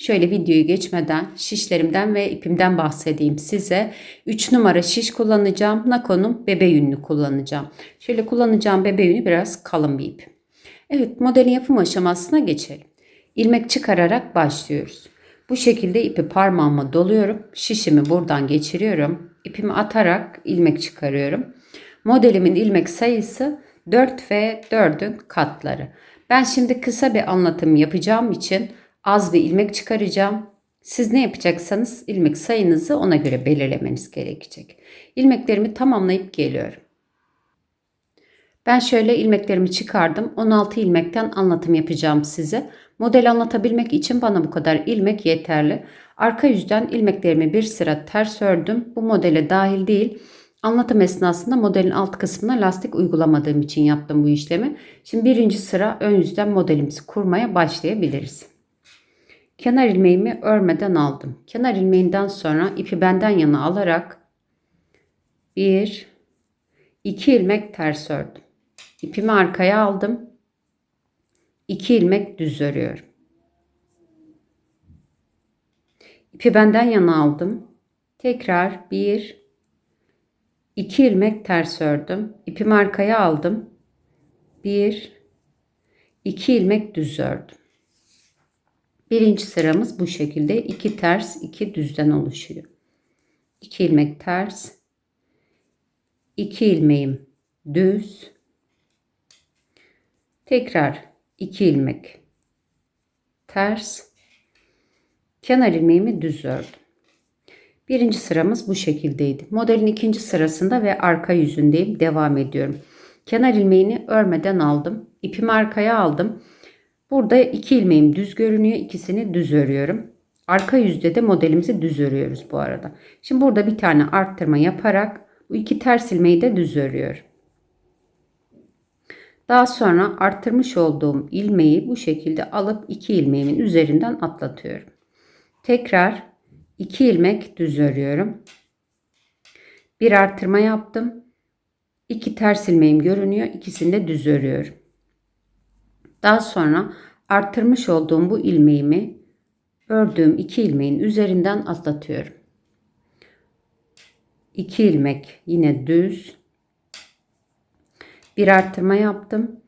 Şöyle videoyu geçmeden şişlerimden ve ipimden bahsedeyim size. 3 numara şiş kullanacağım. Nakon'un bebe yününü kullanacağım. Şöyle kullanacağım bebe yünü biraz kalın bir ip. Evet modelin yapım aşamasına geçelim. İlmek çıkararak başlıyoruz. Bu şekilde ipi parmağıma doluyorum. Şişimi buradan geçiriyorum. İpimi atarak ilmek çıkarıyorum. Modelimin ilmek sayısı 4 ve 4'ün katları. Ben şimdi kısa bir anlatım yapacağım için az bir ilmek çıkaracağım. Siz ne yapacaksanız ilmek sayınızı ona göre belirlemeniz gerekecek. İlmeklerimi tamamlayıp geliyorum. Ben şöyle ilmeklerimi çıkardım. 16 ilmekten anlatım yapacağım size. Model anlatabilmek için bana bu kadar ilmek yeterli. Arka yüzden ilmeklerimi bir sıra ters ördüm. Bu modele dahil değil. Anlatım esnasında modelin alt kısmına lastik uygulamadığım için yaptım bu işlemi. Şimdi birinci sıra ön yüzden modelimizi kurmaya başlayabiliriz. Kenar ilmeğimi örmeden aldım. Kenar ilmeğinden sonra ipi benden yana alarak bir, iki ilmek ters ördüm. İpimi arkaya aldım. 2 ilmek düz örüyorum. İpi benden yana aldım. Tekrar 1 2 ilmek ters ördüm. İpimi arkaya aldım. 1 2 ilmek düz ördüm. Birinci sıramız bu şekilde 2 ters 2 düzden oluşuyor. 2 ilmek ters 2 ilmeğim düz tekrar 2 ilmek ters kenar ilmeğimi düz ördüm. Birinci sıramız bu şekildeydi. Modelin ikinci sırasında ve arka yüzündeyim. Devam ediyorum. Kenar ilmeğini örmeden aldım. İpimi arkaya aldım. Burada iki ilmeğim düz görünüyor. İkisini düz örüyorum. Arka yüzde de modelimizi düz örüyoruz bu arada. Şimdi burada bir tane arttırma yaparak bu iki ters ilmeği de düz örüyorum. Daha sonra arttırmış olduğum ilmeği bu şekilde alıp iki ilmeğimin üzerinden atlatıyorum. Tekrar iki ilmek düz örüyorum. Bir arttırma yaptım. İki ters ilmeğim görünüyor. İkisini de düz örüyorum. Daha sonra arttırmış olduğum bu ilmeğimi ördüğüm iki ilmeğin üzerinden atlatıyorum. İki ilmek yine düz bir arttırma yaptım.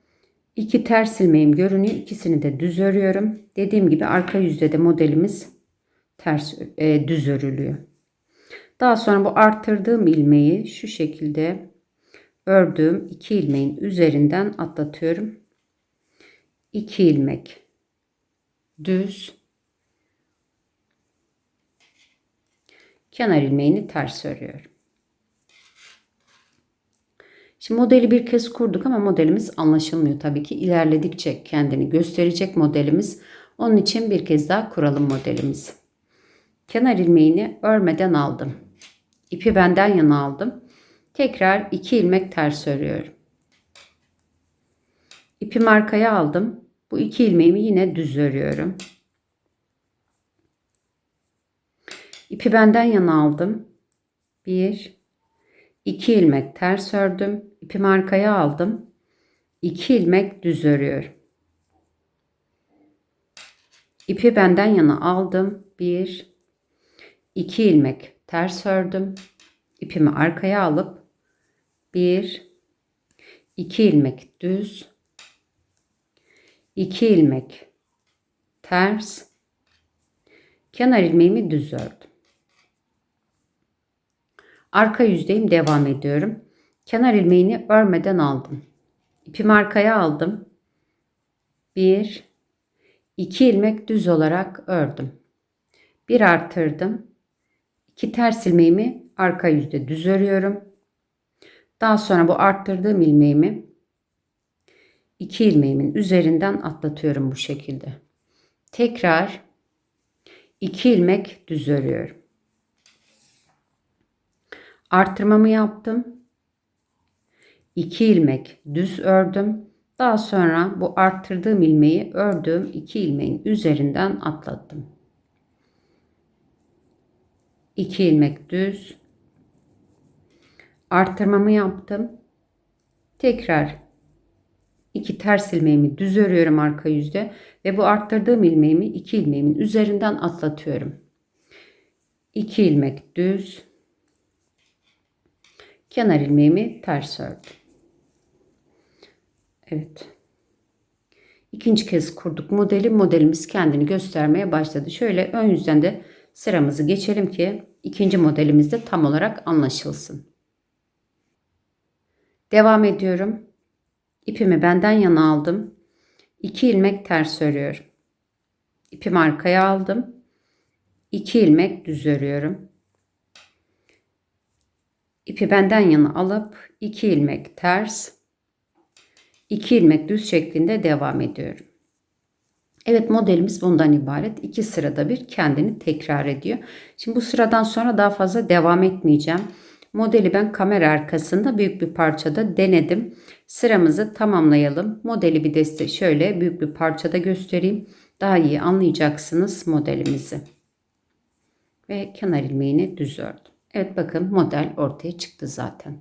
İki ters ilmeğim görünüyor. İkisini de düz örüyorum. Dediğim gibi arka yüzde de modelimiz ters e, düz örülüyor. Daha sonra bu arttırdığım ilmeği şu şekilde ördüğüm iki ilmeğin üzerinden atlatıyorum. 2 ilmek düz kenar ilmeğini ters örüyorum. Şimdi modeli bir kez kurduk ama modelimiz anlaşılmıyor. Tabii ki ilerledikçe kendini gösterecek modelimiz. Onun için bir kez daha kuralım modelimizi. Kenar ilmeğini örmeden aldım. İpi benden yana aldım. Tekrar 2 ilmek ters örüyorum. İpimi arkaya aldım. Bu iki ilmeğimi yine düz örüyorum. İpi benden yana aldım. 1 2 ilmek ters ördüm. İpimi arkaya aldım. 2 ilmek düz örüyorum. İpi benden yana aldım. 1 2 ilmek ters ördüm. İpimi arkaya alıp 1 2 ilmek düz 2 ilmek ters kenar ilmeğimi düz ördüm. Arka yüzdeyim devam ediyorum. Kenar ilmeğini örmeden aldım. İpimi arkaya aldım. 1 2 ilmek düz olarak ördüm. Bir arttırdım. 2 ters ilmeğimi arka yüzde düz örüyorum. Daha sonra bu arttırdığım ilmeğimi 2 ilmeğimin üzerinden atlatıyorum bu şekilde. Tekrar 2 ilmek düz örüyorum. Artırmamı yaptım. 2 ilmek düz ördüm. Daha sonra bu arttırdığım ilmeği ördüğüm 2 ilmeğin üzerinden atlattım. 2 ilmek düz. Arttırmamı yaptım. Tekrar 2 ters ilmeğimi düz örüyorum arka yüzde ve bu arttırdığım ilmeğimi 2 ilmeğimin üzerinden atlatıyorum. 2 ilmek düz. Kenar ilmeğimi ters ördüm. Evet. İkinci kez kurduk modeli. Modelimiz kendini göstermeye başladı. Şöyle ön yüzden de sıramızı geçelim ki ikinci modelimiz de tam olarak anlaşılsın. Devam ediyorum. İpimi benden yana aldım. 2 ilmek ters örüyorum. İpimi arkaya aldım. 2 ilmek düz örüyorum. İpi benden yana alıp 2 ilmek ters, 2 ilmek düz şeklinde devam ediyorum. Evet modelimiz bundan ibaret. İki sırada bir kendini tekrar ediyor. Şimdi bu sıradan sonra daha fazla devam etmeyeceğim. Modeli ben kamera arkasında büyük bir parçada denedim. Sıramızı tamamlayalım. Modeli bir deste şöyle büyük bir parçada göstereyim. Daha iyi anlayacaksınız modelimizi. Ve kenar ilmeğini düz ördüm. Evet bakın model ortaya çıktı zaten.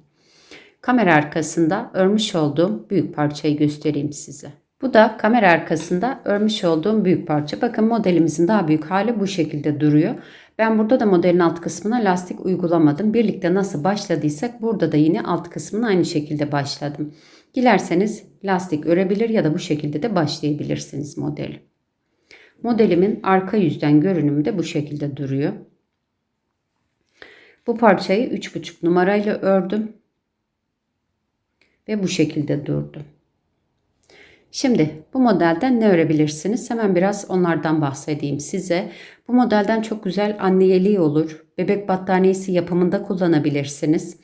Kamera arkasında örmüş olduğum büyük parçayı göstereyim size. Bu da kamera arkasında örmüş olduğum büyük parça. Bakın modelimizin daha büyük hali bu şekilde duruyor. Ben burada da modelin alt kısmına lastik uygulamadım. Birlikte nasıl başladıysak burada da yine alt kısmına aynı şekilde başladım. Dilerseniz lastik örebilir ya da bu şekilde de başlayabilirsiniz modeli. Modelimin arka yüzden görünümü de bu şekilde duruyor. Bu parçayı 3,5 numarayla ördüm. Ve bu şekilde durdu. Şimdi bu modelden ne örebilirsiniz? Hemen biraz onlardan bahsedeyim size. Bu modelden çok güzel anne yeleği olur. Bebek battaniyesi yapımında kullanabilirsiniz.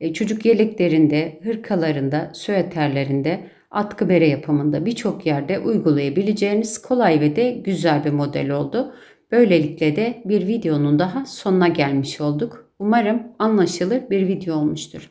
E, çocuk yeleklerinde, hırkalarında, süeterlerinde, atkı bere yapımında birçok yerde uygulayabileceğiniz kolay ve de güzel bir model oldu. Böylelikle de bir videonun daha sonuna gelmiş olduk. Umarım anlaşılır bir video olmuştur.